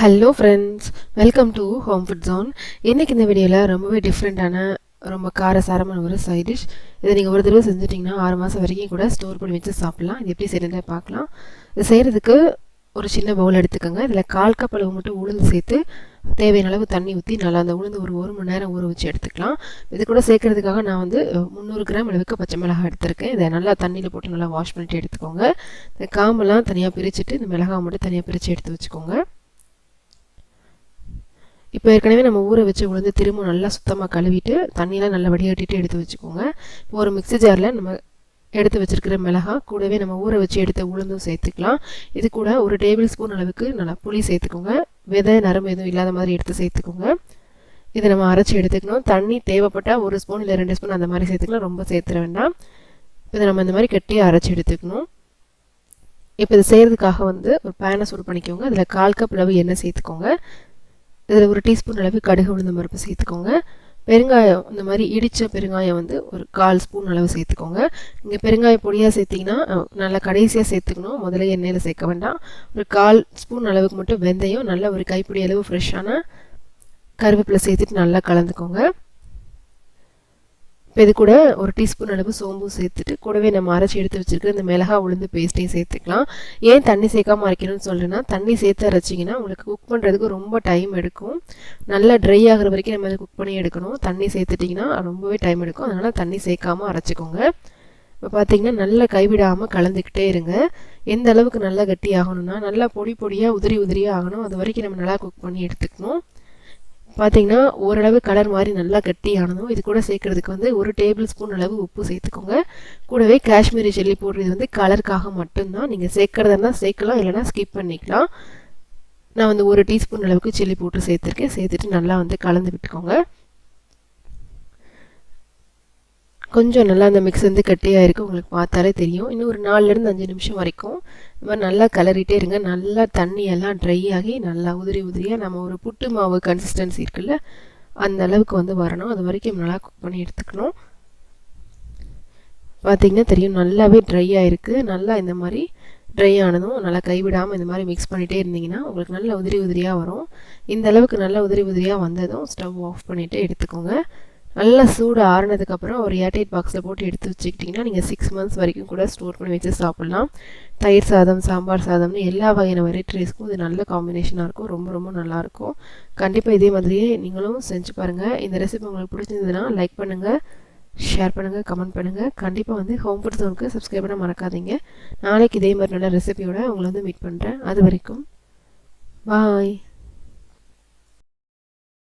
Hello friends welcome to home food zone இன்றைக்கி இந்த வீடியோவில் ரொம்பவே டிஃப்ரெண்ட்டான ரொம்ப காரசாரமான ஒரு சைட் டிஷ் இதை நீங்கள் ஒரு தடவை செஞ்சுட்டிங்கன்னா ஆறு மாதம் வரைக்கும் கூட ஸ்டோர் பண்ணி வச்சு சாப்பிட்லாம். இது எப்படி செய்யறதை பார்க்கலாம். இது செய்கிறதுக்கு ஒரு சின்ன பவுல் எடுத்துக்கோங்க. இதில் கால் கப் அளவு மட்டும் உளுந்து சேர்த்து தேவையான அளவு தண்ணி ஊற்றி நல்லா அந்த உளுந்து ஒரு ஒரு மணி நேரம் ஊற வச்சு எடுத்துக்கலாம். இது கூட சேர்க்கறதுக்காக நான் வந்து முந்நூறு கிராம் அளவுக்கு பச்சை மிளகாய் எடுத்திருக்கேன். இதை நல்லா தண்ணியில் போட்டு நல்லா வாஷ் பண்ணிட்டு எடுத்துக்கோங்க. இந்த காம்பெல்லாம் தனியாக பிரிச்சுட்டு இந்த மிளகாய் மட்டும் தனியாக பிரித்து எடுத்து வச்சுக்கோங்க. இப்போ ஏற்கனவே நம்ம ஊற வச்சு உளுந்து திரும்ப நல்லா சுத்தமாக கழுவிட்டு தண்ணியெலாம் நல்லா வடிகட்டிட்டு எடுத்து வச்சுக்கோங்க. ஒரு மிக்ஸி ஜாரில் நம்ம எடுத்து வச்சுருக்கிற மிளகா கூடவே நம்ம ஊற வச்சு எடுத்த உளுந்தும் சேர்த்துக்கலாம். இது கூட ஒரு டேபிள் ஸ்பூன் அளவுக்கு நல்லா புளி சேர்த்துக்கோங்க. விதை நரம்பு எதுவும் இல்லாத மாதிரி எடுத்து சேர்த்துக்கோங்க. இதை நம்ம அரைச்சி எடுத்துக்கணும். தண்ணி தேவைப்பட்டால் ஒரு ஸ்பூன் இல்லை ரெண்டு ஸ்பூன் அந்த மாதிரி சேர்த்துக்கலாம். ரொம்ப சேர்த்துட வேண்டாம். இதை நம்ம இந்த மாதிரி கட்டியாக அரைச்சி எடுத்துக்கணும். இப்போ இதை செய்கிறதுக்காக வந்து ஒரு பேனை சூடு பண்ணிக்கோங்க. அதில் கால் கப் அளவு எண்ணெய் சேர்த்துக்கோங்க. இதில் ஒரு டீஸ்பூன் அளவு கடுகு உளுந்த பருப்பு சேர்த்துக்கோங்க. பெருங்காயம் இந்த மாதிரி இடித்த பெருங்காயம் வந்து ஒரு கால் ஸ்பூன் அளவு சேர்த்துக்கோங்க. நீங்கள் பெருங்காய பொடியாக சேர்த்திங்கன்னா நல்லா கடைசியாக சேர்த்துக்கணும். முதல்ல எண்ணெயில் சேர்க்க வேண்டாம். ஒரு கால் ஸ்பூன் அளவுக்கு மட்டும் வெந்தயம் நல்ல ஒரு கைப்பிடி அளவு ஃப்ரெஷ்ஷான கருவேப்பிலை சேர்த்துட்டு நல்லா கலந்துக்கோங்க. இப்போ இது கூட ஒரு டீஸ்பூன் அளவு சோம்பும் சேர்த்துட்டு கூடவே நம்ம அரைச்சி எடுத்து வச்சுருக்கிற இந்த மிளகா உளுந்து பேஸ்ட்டையும் சேர்த்துக்கலாம். ஏன் தண்ணி சேர்க்காம அரைக்கணும்னு சொல்கிறேன்னா தண்ணி சேர்த்து அரைச்சிங்கன்னா உங்களுக்கு குக் பண்ணுறதுக்கு ரொம்ப டைம் எடுக்கும். நல்லா ட்ரை ஆகிற வரைக்கும் நம்ம அதை குக் பண்ணி எடுக்கணும். தண்ணி சேர்த்துட்டிங்கன்னா ரொம்பவே டைம் எடுக்கும். அதனால் தண்ணி சேர்க்காமல் அரைச்சிக்கோங்க. இப்போ பார்த்தீங்கன்னா நல்லா கைவிடாமல் கலந்துக்கிட்டே இருங்க. எந்த அளவுக்கு நல்லா கட்டி ஆகணும்னா நல்லா பொடி பொடியாக உதிரி உதிரியாக ஆகணும். அது வரைக்கும் நம்ம நல்லா குக் பண்ணி எடுத்துக்கணும். பார்த்தீங்கன்னா ஓரளவு கலர் மாதிரி நல்லா கட்டியானதும் இது கூட சேர்க்குறதுக்கு வந்து ஒரு டேபிள் ஸ்பூன் அளவு உப்பு சேர்த்துக்கோங்க. கூடவே காஷ்மீரி சில்லி போடுறது வந்து கலருக்காக மட்டும்தான். நீங்கள் சேர்க்குறதா இருந்தால் சேர்க்கலாம் இல்லைனா ஸ்கிப் பண்ணிக்கலாம். நான் வந்து ஒரு டீஸ்பூன் அளவுக்கு சில்லி போட்டு சேர்த்துருக்கேன். சேர்த்துட்டு நல்லா வந்து கலந்து விட்டுக்கோங்க. கொஞ்சம் நல்லா அந்த மிக்ஸ் வந்து கட்டியாக இருக்குது உங்களுக்கு பார்த்தாலே தெரியும். இன்னும் ஒரு நாலுலேருந்து அஞ்சு நிமிஷம் வரைக்கும். இந்த மாதிரி நல்லா கலரிட்டே இருங்க. நல்லா தண்ணி எல்லாம் ட்ரை ஆகி நல்லா உதிரி உதிரியாக நம்ம ஒரு புட்டு மாவு கன்சிஸ்டன்சி இருக்குல்ல அந்த அளவுக்கு வந்து வரணும். அது வரைக்கும் நல்லா குக் பண்ணி எடுத்துக்கணும். பார்த்திங்கன்னா தெரியும் நல்லாவே ட்ரை ஆகிருக்கு நல்லா இந்த மாதிரி ட்ரை ஆனதும் நல்லா கைவிடாமல் இந்த மாதிரி மிக்ஸ் பண்ணிகிட்டே இருந்தீங்கன்னா உங்களுக்கு நல்ல உதிரி உதிரியாக வரும். இந்த அளவுக்கு நல்லா உதிரி உதிரியாக வந்ததும் ஸ்டவ் ஆஃப் பண்ணிவிட்டு எடுத்துக்கோங்க. நல்லா சூடு ஆறுனதுக்கப்புறம் ஒரு ஏர்டைட் பாக்ஸில் போட்டு எடுத்து வச்சுக்கிட்டிங்கன்னா நீங்கள் சிக்ஸ் மந்த்ஸ் வரைக்கும் கூட ஸ்டோர் பண்ணி வச்சு சாப்பிட்லாம். தயிர் சாதம் சாம்பார் சாதம்னு எல்லா வகையான வெரைட்டிஸ்க்கும் இது நல்ல காம்பினேஷனாக இருக்கும். ரொம்ப ரொம்ப நல்லாயிருக்கும் கண்டிப்பாக இதே மாதிரியே நீங்களும் செஞ்சு பாருங்கள் இந்த ரெசிபி உங்களுக்கு பிடிச்சிருந்ததுன்னா லைக் பண்ணுங்கள் ஷேர் பண்ணுங்கள் கமெண்ட் பண்ணுங்கள் கண்டிப்பாக வந்து ஹோம் ஃபுட் ஜோனுக்கு சப்ஸ்கிரைப் பண்ண மறக்காதீங்க. நாளைக்கு இதே மாதிரி நல்ல ரெசிபியோட உங்களை வந்து மீட் பண்ணுறேன் அது வரைக்கும் பாய்